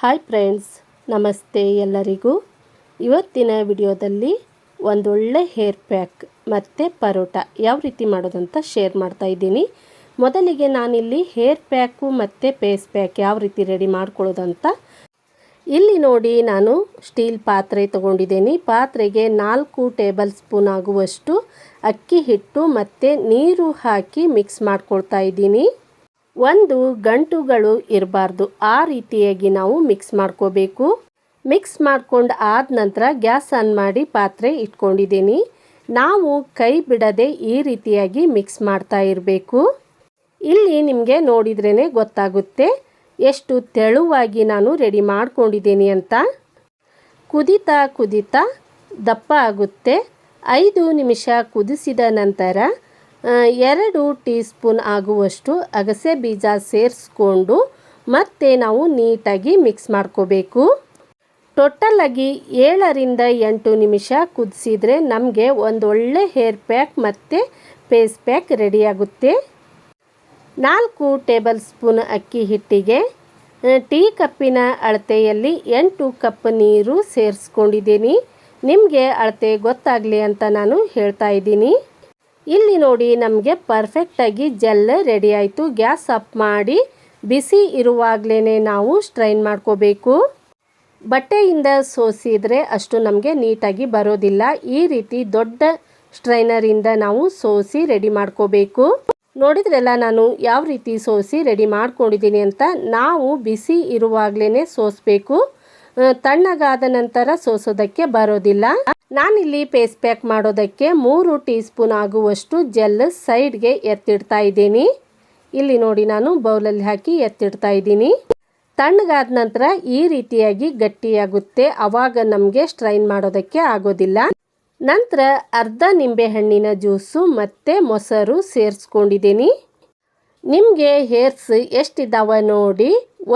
Hi friends ನಮಸ್ತೆ ಎಲ್ಲರಿಗೂ. ಇವತ್ತಿನ ವಿಡಿಯೋದಲ್ಲಿ ಒಂದೊಳ್ಳೆ ಹೇರ್ ಪ್ಯಾಕ್ ಮತ್ತು ಪರೋಟ ಯಾವ ರೀತಿ ಮಾಡೋದಂತ ಶೇರ್ ಮಾಡ್ತಾ ಇದ್ದೀನಿ. ಮೊದಲಿಗೆ ನಾನಿಲ್ಲಿ ಹೇರ್ ಪ್ಯಾಕು ಮತ್ತು ಫೇಸ್ ಪ್ಯಾಕ್ ಯಾವ ರೀತಿ ರೆಡಿ ಮಾಡ್ಕೊಳ್ಳೋದಂತ. ಇಲ್ಲಿ ನೋಡಿ ನಾನು ಸ್ಟೀಲ್ ಪಾತ್ರೆ ತಗೊಂಡಿದ್ದೀನಿ. ಪಾತ್ರೆಗೆ ನಾಲ್ಕು ಟೇಬಲ್ ಸ್ಪೂನ್ ಆಗುವಷ್ಟು ಅಕ್ಕಿ ಹಿಟ್ಟು ಮತ್ತು ನೀರು ಹಾಕಿ ಮಿಕ್ಸ್ ಮಾಡ್ಕೊಳ್ತಾ ಇದ್ದೀನಿ. ಒಂದು ಗಂಟುಗಳು ಇರಬಾರ್ದು. ಆ ರೀತಿಯಾಗಿ ನಾವು ಮಿಕ್ಸ್ ಮಾಡ್ಕೋಬೇಕು. ಮಿಕ್ಸ್ ಮಾಡ್ಕೊಂಡು ಆದ ನಂತರ ಗ್ಯಾಸ್ ಆನ್ ಮಾಡಿ ಪಾತ್ರೆ ಇಟ್ಕೊಂಡಿದ್ದೀನಿ. ನಾವು ಕೈ ಬಿಡದೆ ಈ ರೀತಿಯಾಗಿ ಮಿಕ್ಸ್ ಮಾಡ್ತಾ ಇರಬೇಕು. ಇಲ್ಲಿ ನಿಮಗೆ ನೋಡಿದ್ರೇ ಗೊತ್ತಾಗುತ್ತೆ ಎಷ್ಟು ತೆಳುವಾಗಿ ನಾನು ರೆಡಿ ಮಾಡ್ಕೊಂಡಿದ್ದೀನಿ ಅಂತ. ಕುದಿತಾ ಕುದಿತಾ ದಪ್ಪ ಆಗುತ್ತೆ. ಐದು ನಿಮಿಷ ಕುದಿಸಿದ ನಂತರ ಎರಡು ಟೀ ಸ್ಪೂನ್ ಆಗುವಷ್ಟು ಅಗಸೆ ಬೀಜ ಸೇರಿಸ್ಕೊಂಡು ಮತ್ತೆ ನಾವು ನೀಟಾಗಿ ಮಿಕ್ಸ್ ಮಾಡ್ಕೋಬೇಕು. ಟೋಟಲಾಗಿ ಏಳರಿಂದ ಎಂಟು ನಿಮಿಷ ಕುದಿಸಿದರೆ ನಮಗೆ ಒಂದು ಒಳ್ಳೆ ಹೇರ್ ಪ್ಯಾಕ್ ಮತ್ತು ಫೇಸ್ ಪ್ಯಾಕ್ ರೆಡಿಯಾಗುತ್ತೆ ನಾಲ್ಕು ಟೇಬಲ್ ಸ್ಪೂನ್ ಅಕ್ಕಿ ಹಿಟ್ಟಿಗೆ ಟೀ ಕಪ್ಪಿನ ಅಳತೆಯಲ್ಲಿ ಎಂಟು ಕಪ್ ನೀರು ಸೇರಿಸ್ಕೊಂಡಿದ್ದೀನಿ. ನಿಮಗೆ ಅಳತೆ ಗೊತ್ತಾಗಲಿ ಅಂತ ನಾನು ಹೇಳ್ತಾ ಇದ್ದೀನಿ. ಇಲ್ಲಿ ನೋಡಿ, ನಮಗೆ ಪರ್ಫೆಕ್ಟಾಗಿ ಜೆಲ್ ರೆಡಿ ಆಯಿತು. ಗ್ಯಾಸ್ ಅಪ್ ಮಾಡಿ, ಬಿಸಿ ಇರುವಾಗಲೇ ನಾವು ಸ್ಟ್ರೈನ್ ಮಾಡ್ಕೋಬೇಕು. ಬಟ್ಟೆಯಿಂದ ಸೋಸಿದರೆ ಅಷ್ಟು ನಮಗೆ ನೀಟಾಗಿ ಬರೋದಿಲ್ಲ. ಈ ರೀತಿ ದೊಡ್ಡ ಸ್ಟ್ರೈನರಿಂದ ನಾವು ಸೋಸಿ ರೆಡಿ ಮಾಡ್ಕೋಬೇಕು. ನೋಡಿದ್ರೆಲ್ಲ, ನಾನು ಯಾವ ರೀತಿ ಸೋಸಿ ರೆಡಿ ಮಾಡ್ಕೊಂಡಿದ್ದೀನಿ ಅಂತ. ನಾವು ಬಿಸಿ ಇರುವಾಗಲೇ ಸೋಸಬೇಕು. ತಣ್ಣಗಾದ ನಂತರ ಸೋಸೋದಕ್ಕೆ ಬರೋದಿಲ್ಲ. ನಾನಿಲ್ಲಿ ಫೇಸ್ ಪ್ಯಾಕ್ ಮಾಡೋದಕ್ಕೆ ಮೂರು ಟೀ ಸ್ಪೂನ್ ಆಗುವಷ್ಟು ಜೆಲ್ ಸೈಡ್ಗೆ ಎತ್ತಿಡ್ತಾ ಇದ್ದೀನಿ. ಇಲ್ಲಿ ನೋಡಿ ನಾನು ಬೌಲಲ್ಲಿ ಹಾಕಿ ಎತ್ತಿಡ್ತಾ ಇದ್ದೀನಿ. ತಣ್ಣಗಾದ ನಂತರ ಈ ರೀತಿಯಾಗಿ ಗಟ್ಟಿಯಾಗುತ್ತೆ. ಅವಾಗ ನಮಗೆ ಸ್ಟ್ರೈನ್ ಮಾಡೋದಕ್ಕೆ ಆಗೋದಿಲ್ಲ. ನಂತರ ಅರ್ಧ ನಿಂಬೆಹಣ್ಣಿನ ಜ್ಯೂಸು ಮತ್ತು ಮೊಸರು ಸೇರಿಸ್ಕೊಂಡಿದ್ದೀನಿ. ನಿಮಗೆ ಹೇರ್ಸ್ ಎಷ್ಟಿದ್ದಾವೆ ನೋಡಿ,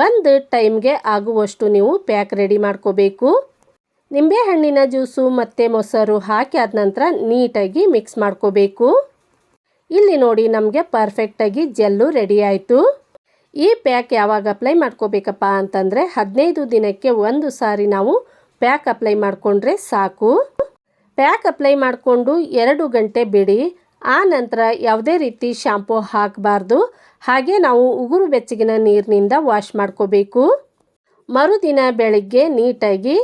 ಒಂದು ಟೈಮ್ಗೆ ಆಗುವಷ್ಟು ನೀವು ಪ್ಯಾಕ್ ರೆಡಿ ಮಾಡ್ಕೋಬೇಕು. ನಿಂಬೆಹಣ್ಣಿನ ಜ್ಯೂಸು ಮತ್ತು ಮೊಸರು ಹಾಕಿ ಆದ ನಂತರ ನೀಟಾಗಿ ಮಿಕ್ಸ್ ಮಾಡ್ಕೋಬೇಕು. ಇಲ್ಲಿ ನೋಡಿ ನಮಗೆ ಪರ್ಫೆಕ್ಟಾಗಿ ಜೆಲ್ಲು ರೆಡಿ ಆಯಿತು. ಈ ಪ್ಯಾಕ್ ಯಾವಾಗ ಅಪ್ಲೈ ಮಾಡ್ಕೋಬೇಕಪ್ಪ ಅಂತಂದರೆ ಹದಿನೈದು ದಿನಕ್ಕೆ ಒಂದು ಸಾರಿ ನಾವು ಪ್ಯಾಕ್ ಅಪ್ಲೈ ಮಾಡಿಕೊಂಡ್ರೆ ಸಾಕು. ಪ್ಯಾಕ್ ಅಪ್ಲೈ ಮಾಡಿಕೊಂಡು ಎರಡು ಗಂಟೆ ಬಿಡಿ. ಆ ನಂತರ ಯಾವುದೇ ರೀತಿ ಶಾಂಪೂ ಹಾಕಬಾರ್ದು. ಹಾಗೆ ನಾವು ಉಗುರು ಬೆಚ್ಚಗಿನ ನೀರಿನಿಂದ ವಾಶ್ ಮಾಡ್ಕೋಬೇಕು. ಮರುದಿನ ಬೆಳಗ್ಗೆ ನೀಟಾಗಿ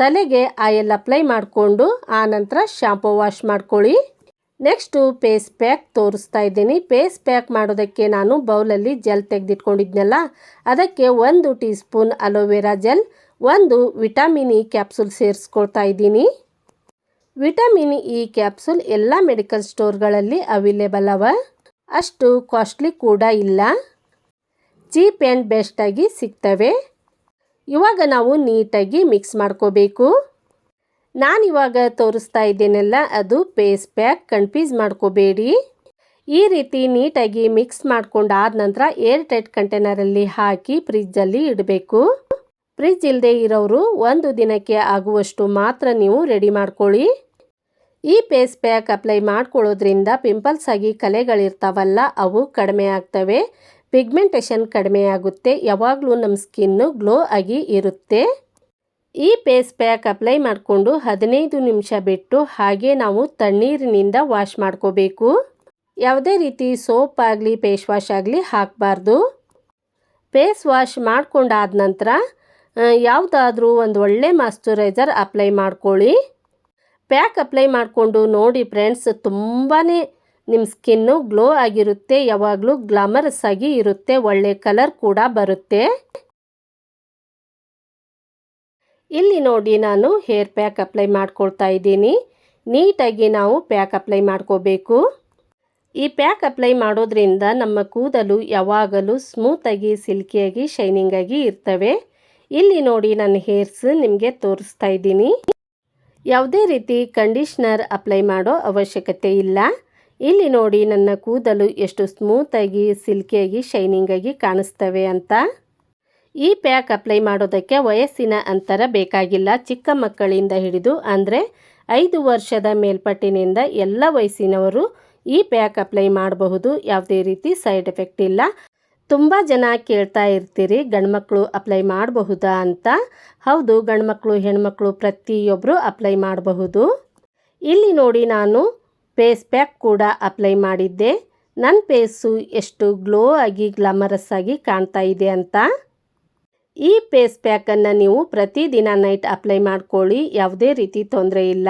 ತಲೆಗೆ ಆಯಿಲ್ ಅಪ್ಲೈ ಮಾಡಿಕೊಂಡು ಆ ನಂತರ ಶಾಂಪೂ ವಾಶ್ ಮಾಡ್ಕೊಳ್ಳಿ. ನೆಕ್ಸ್ಟು ಪೇಸ್ ಪ್ಯಾಕ್ ತೋರಿಸ್ತಾ ಇದ್ದೀನಿ. ಪೇಸ್ ಪ್ಯಾಕ್ ಮಾಡೋದಕ್ಕೆ ನಾನು ಬೌಲಲ್ಲಿ ಜೆಲ್ ತೆಗೆದಿಟ್ಕೊಂಡಿದ್ನಲ್ಲ, ಅದಕ್ಕೆ ಒಂದು ಟೀ ಸ್ಪೂನ್ ಅಲೋವೆರಾ ಜೆಲ್ ಒಂದು ವಿಟಮಿನ್ ಇ ಕ್ಯಾಪ್ಸೂಲ್ ಸೇರಿಸ್ಕೊಳ್ತಾ ಇದ್ದೀನಿ. ವಿಟಮಿನ್ ಇ ಕ್ಯಾಪ್ಸೂಲ್ ಎಲ್ಲ ಮೆಡಿಕಲ್ ಸ್ಟೋರ್ಗಳಲ್ಲಿ ಅವೈಲೇಬಲ್ ಅವ. ಅಷ್ಟು ಕಾಸ್ಟ್ಲಿ ಕೂಡ ಇಲ್ಲ. ಚೀಪ್ ಆ್ಯಂಡ್ ಬೆಸ್ಟಾಗಿ ಸಿಗ್ತವೆ. ಇವಾಗ ನಾವು ನೀಟಾಗಿ ಮಿಕ್ಸ್ ಮಾಡ್ಕೋಬೇಕು. ನಾನಿವಾಗ ತೋರಿಸ್ತಾ ಇದ್ದೇನೆಲ್ಲ, ಅದು ಫೇಸ್ ಪ್ಯಾಕ್, ಕನ್ಫ್ಯೂಸ್ ಮಾಡ್ಕೋಬೇಡಿ. ಈ ರೀತಿ ನೀಟಾಗಿ ಮಿಕ್ಸ್ ಮಾಡ್ಕೊಂಡಾದ ನಂತರ ಏರ್ ಟೈಟ್ ಕಂಟೈನರಲ್ಲಿ ಹಾಕಿ ಫ್ರಿಜ್ಜಲ್ಲಿ ಇಡಬೇಕು. ಫ್ರಿಜ್ ಇಲ್ಲದೆ ಇರೋರು ಒಂದು ದಿನಕ್ಕೆ ಆಗುವಷ್ಟು ಮಾತ್ರ ನೀವು ರೆಡಿ ಮಾಡ್ಕೊಳ್ಳಿ. ಈ ಪೇಸ್ ಪ್ಯಾಕ್ ಅಪ್ಲೈ ಮಾಡ್ಕೊಳ್ಳೋದ್ರಿಂದ ಪಿಂಪಲ್ಸ್ ಆಗಿ ಕಲೆಗಳಿರ್ತಾವಲ್ಲ, ಅವು ಕಡಿಮೆ ಆಗ್ತವೆ. ಪಿಗ್ಮೆಂಟೇಷನ್ ಕಡಿಮೆ ಆಗುತ್ತೆ ಯಾವಾಗಲೂ ನಮ್ಮ ಸ್ಕಿನ್ನು ಗ್ಲೋ ಆಗಿ ಇರುತ್ತೆ. ಈ ಪೇಸ್ ಪ್ಯಾಕ್ ಅಪ್ಲೈ ಮಾಡಿಕೊಂಡು ಹದಿನೈದು ನಿಮಿಷ ಬಿಟ್ಟು ಹಾಗೆ ನಾವು ತಣ್ಣೀರಿನಿಂದ ವಾಶ್ ಮಾಡ್ಕೋಬೇಕು. ಯಾವುದೇ ರೀತಿ ಸೋಪ್ ಆಗಲಿ, ಫೇಸ್ ವಾಶ್ ಆಗಲಿ ಹಾಕಬಾರ್ದು. ಫೇಸ್ ವಾಶ್ ಮಾಡಿಕೊಂಡಾದ ನಂತರ ಯಾವುದಾದ್ರೂ ಒಂದು ಒಳ್ಳೆ ಮಾಶ್ಚುರೈಸರ್ ಅಪ್ಲೈ ಮಾಡ್ಕೊಳ್ಳಿ. ಪ್ಯಾಕ್ ಅಪ್ಲೈ ಮಾಡಿಕೊಂಡು ನೋಡಿ ಫ್ರೆಂಡ್ಸ್ ತುಂಬಾ ನಿಮ್ಮ ಸ್ಕಿನ್ನು ಗ್ಲೋ ಆಗಿರುತ್ತೆ, ಯಾವಾಗಲೂ ಗ್ಲಾಮರಸ್ ಆಗಿ ಇರುತ್ತೆ, ಒಳ್ಳೆ ಕಲರ್ ಕೂಡ ಬರುತ್ತೆ. ಇಲ್ಲಿ ನೋಡಿ ನಾನು ಹೇರ್ ಪ್ಯಾಕ್ ಅಪ್ಲೈ ಮಾಡ್ಕೊಳ್ತಾ ಇದ್ದೀನಿ. ನೀಟಾಗಿ ನಾವು ಪ್ಯಾಕ್ ಅಪ್ಲೈ ಮಾಡ್ಕೋಬೇಕು. ಈ ಪ್ಯಾಕ್ ಅಪ್ಲೈ ಮಾಡೋದ್ರಿಂದ ನಮ್ಮ ಕೂದಲು ಯಾವಾಗಲೂ ಸ್ಮೂತಾಗಿ ಸಿಲ್ಕಿಯಾಗಿ ಶೈನಿಂಗಾಗಿ ಇರ್ತವೆ. ಇಲ್ಲಿ ನೋಡಿ ನನ್ನ ಹೇರ್ಸ್ ನಿಮಗೆ ತೋರಿಸ್ತಾ ಇದ್ದೀನಿ. ಯಾವುದೇ ರೀತಿ ಕಂಡೀಷ್ನರ್ ಅಪ್ಲೈ ಮಾಡೋ ಅವಶ್ಯಕತೆ ಇಲ್ಲ. ಇಲ್ಲಿ ನೋಡಿ ನನ್ನ ಕೂದಲು ಎಷ್ಟು ಸ್ಮೂತಾಗಿ ಸಿಲ್ಕಿಯಾಗಿ ಶೈನಿಂಗಾಗಿ ಕಾಣಿಸ್ತವೆ ಅಂತ. ಈ ಪ್ಯಾಕ್ ಅಪ್ಲೈ ಮಾಡೋದಕ್ಕೆ ವಯಸ್ಸಿನ ಅಂತರ ಬೇಕಾಗಿಲ್ಲ. ಚಿಕ್ಕ ಮಕ್ಕಳಿಂದ ಹಿಡಿದು ಅಂದರೆ ಐದು ವರ್ಷದ ಮೇಲ್ಪಟ್ಟಿನಿಂದ ಎಲ್ಲ ವಯಸ್ಸಿನವರು ಈ ಪ್ಯಾಕ್ ಅಪ್ಲೈ ಮಾಡಬಹುದು. ಯಾವುದೇ ರೀತಿ ಸೈಡ್ ಎಫೆಕ್ಟ್ ಇಲ್ಲ. ತುಂಬ ಜನ ಕೇಳ್ತಾ ಇರ್ತೀರಿ ಗಂಡ್ಮಕ್ಳು ಅಪ್ಲೈ ಮಾಡಬಹುದಾ ಅಂತ. ಹೌದು ಗಂಡ್ಮಕ್ಳು ಹೆಣ್ಮಕ್ಳು ಪ್ರತಿಯೊಬ್ಬರು ಅಪ್ಲೈ ಮಾಡಬಹುದು. ಇಲ್ಲಿ ನೋಡಿ ನಾನು ಫೇಸ್ ಪ್ಯಾಕ್ ಕೂಡ ಅಪ್ಲೈ ಮಾಡಿದ್ದೆ. ನನ್ನ ಫೇಸು ಎಷ್ಟು ಗ್ಲೋ ಆಗಿ, ಗ್ಲಾಮರಸ್ ಆಗಿ ಕಾಣ್ತಾ ಇದೆ ಅಂತ. ಈ ಫೇಸ್ ಪ್ಯಾಕನ್ನು ನೀವು ಪ್ರತಿದಿನ ನೈಟ್ ಅಪ್ಲೈ ಮಾಡ್ಕೊಳ್ಳಿ, ಯಾವುದೇ ರೀತಿ ತೊಂದರೆ ಇಲ್ಲ.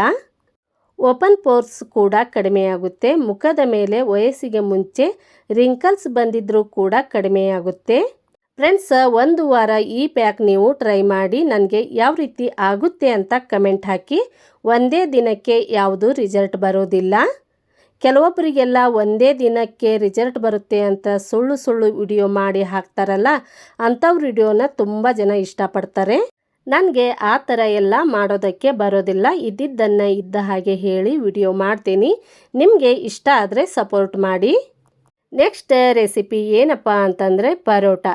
ಓಪನ್ ಪೋರ್ಸ್ ಕೂಡ ಕಡಿಮೆಯಾಗುತ್ತೆ ಮುಖದ ಮೇಲೆ ವಯಸ್ಸಿಗೆ ಮುಂಚೆ ರಿಂಕಲ್ಸ್ ಬಂದಿದ್ದರೂ ಕೂಡ ಕಡಿಮೆಯಾಗುತ್ತೆ ಫ್ರೆಂಡ್ಸ್, ಒಂದು ವಾರ ಈ ಪ್ಯಾಕ್ ನೀವು ಟ್ರೈ ಮಾಡಿ, ನನಗೆ ಯಾವ ರೀತಿ ಆಗುತ್ತೆ ಅಂತ ಕಮೆಂಟ್ ಹಾಕಿ. ಒಂದೇ ದಿನಕ್ಕೆ ಯಾವುದು ರಿಸಲ್ಟ್ ಬರೋದಿಲ್ಲ. ಕೆಲವೊಬ್ಬರಿಗೆಲ್ಲ ಒಂದೇ ದಿನಕ್ಕೆ ರಿಸಲ್ಟ್ ಬರುತ್ತೆ ಅಂತ ಸುಳ್ಳು ಸುಳ್ಳು ವಿಡಿಯೋ ಮಾಡಿ ಹಾಕ್ತಾರಲ್ಲ, ಅಂಥವ್ರ ವಿಡಿಯೋನ ತುಂಬ ಜನ ಇಷ್ಟಪಡ್ತಾರೆ. ನನಗೆ ಆ ಥರ ಎಲ್ಲ ಮಾಡೋದಕ್ಕೆ ಬರೋದಿಲ್ಲ. ಇದ್ದಿದ್ದನ್ನು ಇದ್ದ ಹಾಗೆ ಹೇಳಿ ವಿಡಿಯೋ ಮಾಡ್ತೀನಿ. ನಿಮಗೆ ಇಷ್ಟ ಆದರೆ ಸಪೋರ್ಟ್ ಮಾಡಿ. ನೆಕ್ಸ್ಟ್ ರೆಸಿಪಿ ಏನಪ್ಪ ಅಂತಂದರೆ ಪರೋಟ.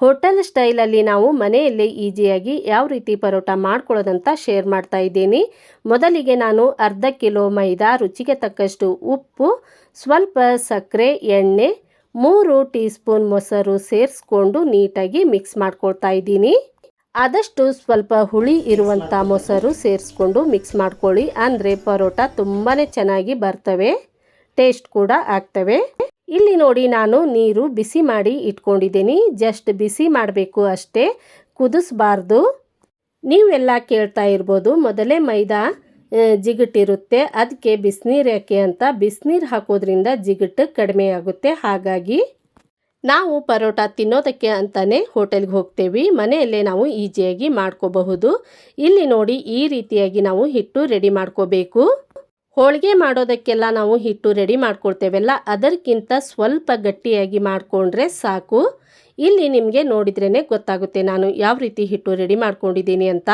ಹೋಟೆಲ್ ಸ್ಟೈಲಲ್ಲಿ ನಾವು ಮನೆಯಲ್ಲೇ ಈಸಿಯಾಗಿ ಯಾವ ರೀತಿ ಪರೋಟ ಮಾಡ್ಕೊಳ್ಳೋದಂತ ಶೇರ್ ಮಾಡ್ತಾ ಇದ್ದೀನಿ. ಮೊದಲಿಗೆ ನಾನು ಅರ್ಧ ಕಿಲೋ ಮೈದಾ ರುಚಿಗೆ ತಕ್ಕಷ್ಟು ಉಪ್ಪು, ಸ್ವಲ್ಪ ಸಕ್ಕರೆ, ಎಣ್ಣೆ, ಮೂರು ಟೀ ಸ್ಪೂನ್ ಮೊಸರು ಸೇರಿಸ್ಕೊಂಡು ನೀಟಾಗಿ ಮಿಕ್ಸ್ ಮಾಡ್ಕೊಳ್ತಾ ಇದ್ದೀನಿ. ಆದಷ್ಟು ಸ್ವಲ್ಪ ಹುಳಿ ಇರುವಂಥ ಮೊಸರು ಸೇರಿಸ್ಕೊಂಡು ಮಿಕ್ಸ್ ಮಾಡ್ಕೊಳ್ಳಿ. ಅಂದರೆ ಪರೋಟ ತುಂಬಾ ಚೆನ್ನಾಗಿ ಬರ್ತವೆ, ಟೇಸ್ಟ್ ಕೂಡ ಆಗ್ತವೆ. ಇಲ್ಲಿ ನೋಡಿ ನಾನು ನೀರು ಬಿಸಿ ಮಾಡಿ ಇಟ್ಕೊಂಡಿದ್ದೀನಿ. ಜಸ್ಟ್ ಬಿಸಿ ಮಾಡಬೇಕು ಅಷ್ಟೇ. ಕುದಿಸ್ಬಾರ್ದು. ನೀವೆಲ್ಲ ಕೇಳ್ತಾ ಇರ್ಬೋದು, ಮೊದಲೇ ಮೈದಾ ಜಿಗಟಿರುತ್ತೆ ಅದಕ್ಕೆ ಬಿಸಿನೀರು ಯಾಕೆ ಅಂತ. ಬಿಸಿನೀರು ಹಾಕೋದ್ರಿಂದ ಜಿಗಟು ಕಡಿಮೆ ಆಗುತ್ತೆ. ಹಾಗಾಗಿ ನಾವು ಪರೋಟ ತಿನ್ನೋದಕ್ಕೆ ಅಂತಲೇ ಹೋಟೆಲ್ಗೆ ಹೋಗ್ತೇವೆ. ಮನೆಯಲ್ಲೇ ನಾವು ಈಜಿಯಾಗಿ ಮಾಡ್ಕೋಬಹುದು. ಇಲ್ಲಿ ನೋಡಿ ಈ ರೀತಿಯಾಗಿ ನಾವು ಹಿಟ್ಟು ರೆಡಿ ಮಾಡ್ಕೋಬೇಕು. ಹೋಳಿಗೆ ಮಾಡೋದಕ್ಕೆಲ್ಲ ನಾವು ಹಿಟ್ಟು ರೆಡಿ ಮಾಡ್ಕೊಳ್ತೇವೆಲ್ಲ, ಅದಕ್ಕಿಂತ ಸ್ವಲ್ಪ ಗಟ್ಟಿಯಾಗಿ ಮಾಡಿಕೊಂಡ್ರೆ ಸಾಕು. ಇಲ್ಲಿ ನಿಮಗೆ ನೋಡಿದ್ರೇ ಗೊತ್ತಾಗುತ್ತೆ ನಾನು ಯಾವ ರೀತಿ ಹಿಟ್ಟು ರೆಡಿ ಮಾಡ್ಕೊಂಡಿದ್ದೀನಿ ಅಂತ.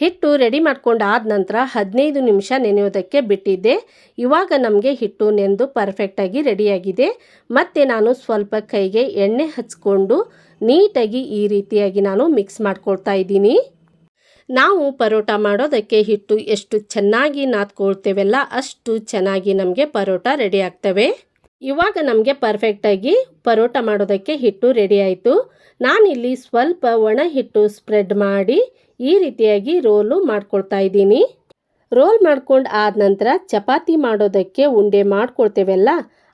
ಹಿಟ್ಟು ರೆಡಿ ಮಾಡ್ಕೊಂಡಾದ ನಂತರ ಹದಿನೈದು ನಿಮಿಷ ನೆನೆಯೋದಕ್ಕೆ ಬಿಟ್ಟಿದ್ದೆ. ಇವಾಗ ನಮಗೆ ಹಿಟ್ಟು ನೆಂದು ಪರ್ಫೆಕ್ಟಾಗಿ ರೆಡಿಯಾಗಿದೆ. ಮತ್ತು ನಾನು ಸ್ವಲ್ಪ ಕೈಗೆ ಎಣ್ಣೆ ಹಚ್ಕೊಂಡು ನೀಟಾಗಿ ಈ ರೀತಿಯಾಗಿ ನಾನು ಮಿಕ್ಸ್ ಮಾಡ್ಕೊಳ್ತಾ ಇದ್ದೀನಿ. ನಾವು ಪರೋಟ ಮಾಡೋದಕ್ಕೆ ಹಿಟ್ಟು ಎಷ್ಟು ಚೆನ್ನಾಗಿ ನಾದ್ಕೊಳ್ತೇವಲ್ಲ ಅಷ್ಟು ಚೆನ್ನಾಗಿ ನಮಗೆ ಪರೋಟ ರೆಡಿ ಆಗ್ತವೆ. ಇವಾಗ ನಮಗೆ ಪರ್ಫೆಕ್ಟಾಗಿ ಪರೋಟ ಮಾಡೋದಕ್ಕೆ ಹಿಟ್ಟು ರೆಡಿ ಆಯಿತು. ನಾನಿಲ್ಲಿ ಸ್ವಲ್ಪ ಒಣ ಹಿಟ್ಟು ಸ್ಪ್ರೆಡ್ ಮಾಡಿ ಈ ರೀತಿಯಾಗಿ ರೋಲು ಮಾಡ್ಕೊಳ್ತಾ ಇದ್ದೀನಿ. ರೋಲ್ ಮಾಡ್ಕೊಂಡು ಆದ ನಂತರ ಚಪಾತಿ ಮಾಡೋದಕ್ಕೆ ಉಂಡೆ ಮಾಡ್ಕೊಳ್ತೇವಲ್ಲ,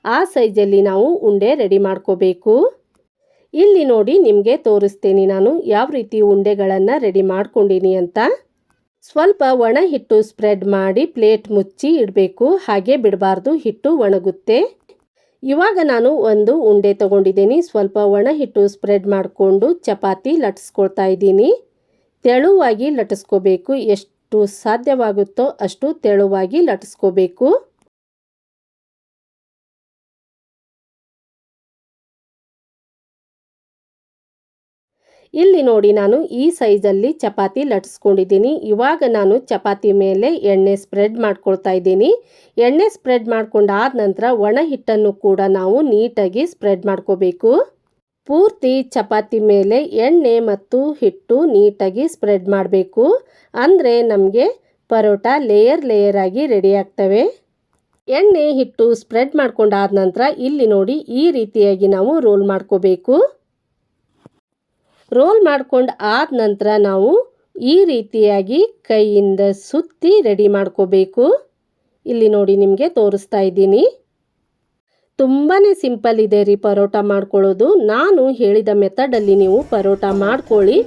ಆ ಸೈಜಲ್ಲಿ ನಾವು ಉಂಡೆ ರೆಡಿ ಮಾಡ್ಕೋಬೇಕು. ಇಲ್ಲಿ ನೋಡಿ ನಿಮಗೆ ತೋರಿಸ್ತೀನಿ ನಾನು ಯಾವ ರೀತಿ ಉಂಡೆಗಳನ್ನು ರೆಡಿ ಮಾಡ್ಕೊಂಡಿನಿ ಅಂತ. ಸ್ವಲ್ಪ ಒಣ ಹಿಟ್ಟು ಸ್ಪ್ರೆಡ್ ಮಾಡಿ ಪ್ಲೇಟ್ ಮುಚ್ಚಿ ಇಡಬೇಕು, ಹಾಗೆ ಬಿಡಬಾರ್ದು, ಹಿಟ್ಟು ಒಣಗುತ್ತೆ. ಇವಾಗ ನಾನು ಒಂದು ಉಂಡೆ ತಗೊಂಡಿದ್ದೀನಿ, ಸ್ವಲ್ಪ ಒಣ ಹಿಟ್ಟು ಸ್ಪ್ರೆಡ್ ಮಾಡಿಕೊಂಡು ಚಪಾತಿ ಲಟ್ಟಿಸ್ಕೊಳ್ತಾ ಇದ್ದೀನಿ. ತೆಳುವಾಗಿ ಲಟ್ಟಿಸ್ಕೋಬೇಕು ಎಷ್ಟು ಸಾಧ್ಯವಾಗುತ್ತೋ ಅಷ್ಟು ತೆಳುವಾಗಿ ಲಟ್ಟಿಸ್ಕೋಬೇಕು ಇಲ್ಲಿ ನೋಡಿ ನಾನು ಈ ಸೈಜಲ್ಲಿ ಚಪಾತಿ ಲಟ್ಸ್ಕೊಂಡಿದ್ದೀನಿ ಇವಾಗ ನಾನು ಚಪಾತಿ ಮೇಲೆ ಎಣ್ಣೆ ಸ್ಪ್ರೆಡ್ ಮಾಡ್ಕೊಳ್ತಾ ಇದ್ದೀನಿ. ಎಣ್ಣೆ ಸ್ಪ್ರೆಡ್ ಮಾಡ್ಕೊಂಡಾದ ನಂತರ ಒಣ ಹಿಟ್ಟನ್ನು ಕೂಡ ನಾವು ನೀಟಾಗಿ ಸ್ಪ್ರೆಡ್ ಮಾಡ್ಕೋಬೇಕು. ಪೂರ್ತಿ ಚಪಾತಿ ಮೇಲೆ ಎಣ್ಣೆ ಮತ್ತು ಹಿಟ್ಟು ನೀಟಾಗಿ ಸ್ಪ್ರೆಡ್ ಮಾಡಬೇಕು. ಅಂದರೆ ನಮಗೆ ಪರೋಟ ಲೇಯರ್ ಲೇಯರ್ ಆಗಿ ರೆಡಿ ಆಗ್ತವೆ. ಎಣ್ಣೆ ಹಿಟ್ಟು ಸ್ಪ್ರೆಡ್ ಮಾಡ್ಕೊಂಡಾದ ನಂತರ ಇಲ್ಲಿ ನೋಡಿ ಈ ರೀತಿಯಾಗಿ ನಾವು ರೋಲ್ ಮಾಡ್ಕೋಬೇಕು. ರೋಲ್ ಮಾಡ್ಕೊಂಡು ಆದ ನಂತರ ನಾವು ಈ ರೀತಿಯಾಗಿ ಕೈಯಿಂದ ಸುತ್ತಿ ರೆಡಿ ಮಾಡ್ಕೋಬೇಕು. ಇಲ್ಲಿ ನೋಡಿ ನಿಮಗೆ ತೋರಿಸ್ತಾ ಇದ್ದೀನಿ. ತುಂಬಾ ಸಿಂಪಲ್ ಇದೆ ರೀ ಪರೋಟ ಮಾಡ್ಕೊಳ್ಳೋದು. ನಾನು ಹೇಳಿದ ಮೆಥಡಲ್ಲಿ ನೀವು ಪರೋಟ ಮಾಡ್ಕೊಳ್ಳಿ.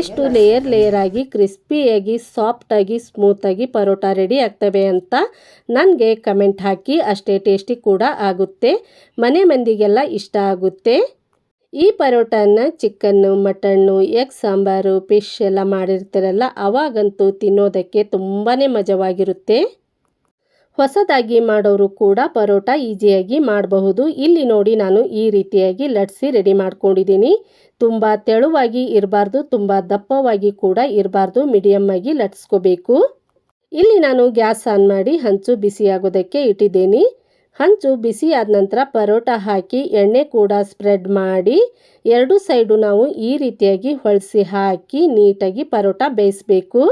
ಎಷ್ಟು ಲೇಯರ್ ಲೇಯರ್ ಆಗಿ ಕ್ರಿಸ್ಪಿಯಾಗಿ ಸಾಫ್ಟಾಗಿ ಸ್ಮೂತಾಗಿ ಪರೋಟ ರೆಡಿ ಆಗ್ತವೆ ಅಂತ ನನಗೆ ಕಮೆಂಟ್ ಹಾಕಿ ಅಷ್ಟೇ ಟೇಸ್ಟಿ ಕೂಡ ಆಗುತ್ತೆ. ಮನೆ ಮಂದಿಗೆಲ್ಲ ಇಷ್ಟ ಆಗುತ್ತೆ. ಈ ಪರೋಟನ, chicken, mutton, egg sambar, fish ಎಲ್ಲ ಮಾಡಿರ್ತಾರಲ್ಲ, ಅವಾಗಂತೂ ತಿನ್ನೋದಕ್ಕೆ ತುಂಬಾ ಮಜವಾಗಿರುತ್ತೆ. ಹೊಸದಾಗಿ ಮಾಡೋರು ಕೂಡ ಪರೋಟ ಈಸಿಯಾಗಿ ಮಾಡಬಹುದು. ಇಲ್ಲಿ ನೋಡಿ ನಾನು ಈ ರೀತಿಯಾಗಿ ಲಟ್ಸಿ ರೆಡಿ ಮಾಡ್ಕೊಂಡಿದ್ದೀನಿ. ತುಂಬ ತೆಳುವಾಗಿ ಇರಬಾರ್ದು, ತುಂಬ ದಪ್ಪವಾಗಿ ಕೂಡ ಇರಬಾರ್ದು ಮೀಡಿಯಮ್ ಆಗಿ ಲಟ್ಸ್ಕೋಬೇಕು. ಇಲ್ಲಿ ನಾನು ಗ್ಯಾಸ್ ಆನ್ ಮಾಡಿ, ಹಂಚು ಬಿಸಿಯಾಗೋದಕ್ಕೆ ಇಟ್ಟಿದ್ದೀನಿ. ಹಂಚು ಬಿಸಿ ಆದ ನಂತರ ಪರೋಟ ಹಾಕಿ ಎಣ್ಣೆ ಕೂಡ ಸ್ಪ್ರೆಡ್ ಮಾಡಿ ಎರಡು ಸೈಡು ನಾವು ಈ ರೀತಿಯಾಗಿ ಹೊಳಸಿ ಹಾಕಿ ನೀಟಾಗಿ ಪರೋಟ ಬೇಯಿಸಬೇಕು.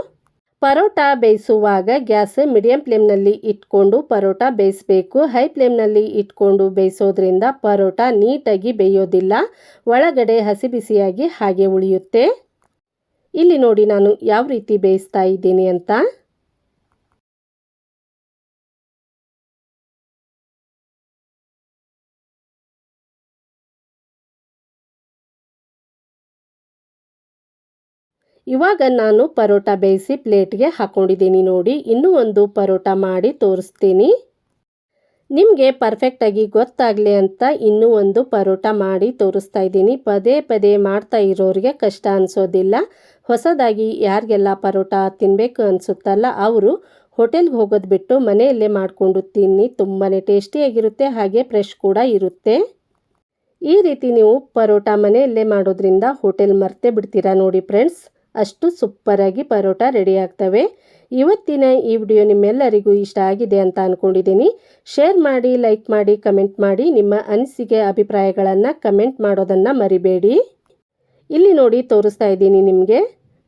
ಪರೋಟ ಬೇಯಿಸುವಾಗ ಗ್ಯಾಸ್ ಮೀಡಿಯಂ ಫ್ಲೇಮ್ನಲ್ಲಿ ಇಟ್ಕೊಂಡು ಪರೋಟ ಬೇಯಿಸಬೇಕು. ಹೈ ಫ್ಲೇಮ್ನಲ್ಲಿ ಇಟ್ಕೊಂಡು ಬೇಯಿಸೋದ್ರಿಂದ ಪರೋಟ ನೀಟಾಗಿ ಬೇಯೋದಿಲ್ಲ. ಒಳಗಡೆ ಹಸಿ ಬಿಸಿಯಾಗಿ ಹಾಗೆ ಉಳಿಯುತ್ತೆ. ಇಲ್ಲಿ ನೋಡಿ ನಾನು ಯಾವ ರೀತಿ ಬೇಯಿಸ್ತಾ ಇದ್ದೀನಿ ಅಂತ. ಇವಾಗ ನಾನು ಪರೋಟ ಬೇಯಿಸಿ ಪ್ಲೇಟ್ಗೆ ಹಾಕ್ಕೊಂಡಿದ್ದೀನಿ ನೋಡಿ, ಇನ್ನೂ ಒಂದು ಪರೋಟ ಮಾಡಿ ತೋರಿಸ್ತೀನಿ. ನಿಮಗೆ ಪರ್ಫೆಕ್ಟಾಗಿ ಗೊತ್ತಾಗಲಿ ಅಂತ ಇನ್ನೂ ಒಂದು ಪರೋಟ ಮಾಡಿ ತೋರಿಸ್ತಾ ಇದ್ದೀನಿ. ಪದೇ ಪದೇ ಮಾಡ್ತಾ ಇರೋರಿಗೆ ಕಷ್ಟ ಅನಿಸೋದಿಲ್ಲ. ಹೊಸದಾಗಿ ಯಾರಿಗೆಲ್ಲ ಪರೋಟ ತಿನ್ನಬೇಕು ಅನಿಸುತ್ತಲ್ಲ, ಅವರು ಹೋಟೆಲ್ಗೆ ಹೋಗೋದು ಬಿಟ್ಟು ಮನೆಯಲ್ಲೇ ಮಾಡಿಕೊಂಡು ತಿನ್ನಿ ತುಂಬಾ ಟೇಸ್ಟಿಯಾಗಿರುತ್ತೆ, ಹಾಗೆ ಫ್ರೆಶ್ ಕೂಡ ಇರುತ್ತೆ. ಈ ರೀತಿ ನೀವು ಪರೋಟ ಮನೆಯಲ್ಲೇ ಮಾಡೋದ್ರಿಂದ ಹೋಟೆಲ್ ಮರ್ತೇ ಬಿಡ್ತೀರಾ ನೋಡಿ ಫ್ರೆಂಡ್ಸ್ ಅಷ್ಟು ಸೂಪರಾಗಿ ಪರೋಟ ರೆಡಿ ಆಗ್ತವೆ. ಇವತ್ತಿನ ಈ ವಿಡಿಯೋ ನಿಮ್ಮೆಲ್ಲರಿಗೂ ಇಷ್ಟ ಆಗಿದೆ ಅಂತ ಅಂದ್ಕೊಂಡಿದ್ದೀನಿ ಶೇರ್ ಮಾಡಿ, ಲೈಕ್ ಮಾಡಿ, ಕಮೆಂಟ್ ಮಾಡಿ, ನಿಮ್ಮ ಅನಿಸಿಕೆ, ಅಭಿಪ್ರಾಯಗಳನ್ನು ಕಮೆಂಟ್ ಮಾಡೋದನ್ನು ಮರಿಬೇಡಿ. ಇಲ್ಲಿ ನೋಡಿ ತೋರಿಸ್ತಾ ಇದ್ದೀನಿ ನಿಮಗೆ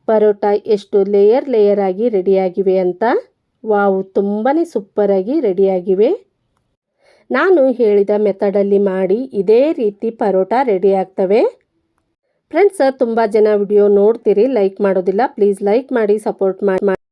ಪರೋಟ ಎಷ್ಟು ಲೇಯರ್ ಲೇಯರ್ ಆಗಿ ರೆಡಿಯಾಗಿವೆ ಅಂತ. ವಾವು ತುಂಬಾ ಸೂಪರಾಗಿ ರೆಡಿಯಾಗಿವೆ ನಾನು ಹೇಳಿದ ಮೆಥಡಲ್ಲಿ ಮಾಡಿ ಇದೇ ರೀತಿ ಪರೋಟ ರೆಡಿ ಆಗ್ತವೆ. ಫ್ರೆಂಡ್ಸ್ ತುಂಬ ಜನ ವಿಡಿಯೋ ನೋಡ್ತೀರಿ ಲೈಕ್ ಮಾಡೋದಿಲ್ಲ. ಪ್ಲೀಸ್ ಲೈಕ್ ಮಾಡಿ ಸಪೋರ್ಟ್ ಮಾಡಿ.